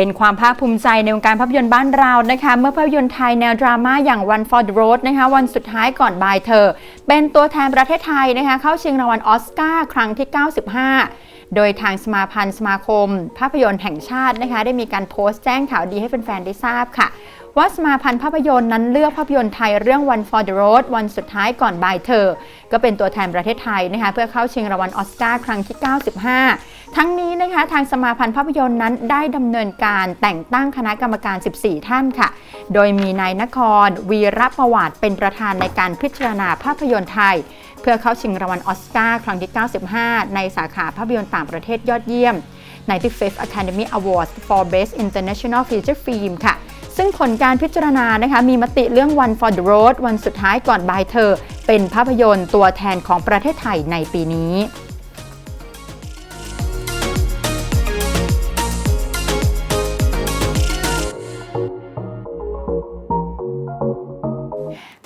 เป็นความภาคภูมิใจในวงการภาพยนตร์บ้านเรานะคะ เมื่อภาพยนตร์ไทยแนวดราม่าอย่าง One for the Road นะคะ วันสุดท้ายก่อนบายเธอ เป็นตัวแทนประเทศไทยนะคะ เข้าชิงรางวัลออสการ์ครั้งที่ 95 โดยทางสมาพันธ์สมาคม ภาพยนตร์แห่งชาตินะคะ ได้มีการโพสต์แจ้งข่าวดีให้แฟนๆได้ทราบค่ะ ว่าสมาพันธ์ภาพยนตร์นั้นเลือกภาพยนตร์ไทยเรื่อง One for the Road วันสุดท้ายก่อนบายเธอ ก็เป็นตัวแทนประเทศไทยนะคะเพื่อเข้าชิงรางวัลออสการ์ครั้งที่ 95 ทั้งนี้นะคะทางสมาพันธ์ภาพยนตร์นั้นได้ดำเนินการแต่งตั้งคณะกรรมการ 14 ท่านค่ะ โดยมีนายนคร วีรประวัติเป็นประธานในการพิจารณาภาพยนตร์ไทย เพื่อเข้าชิงรางวัลออสการ์ครั้งที่ 95 ในสาขาภาพยนตร์ต่างประเทศยอดเยี่ยม 95th Academy Awards for Best International Feature Film ค่ะ ซึ่งผลการพิจารณานะคะมีมติเรื่อง One for the Road วันสุดท้ายก่อนบายเธอ เป็นภาพยนตร์ตัวแทนของประเทศไทยในปีนี้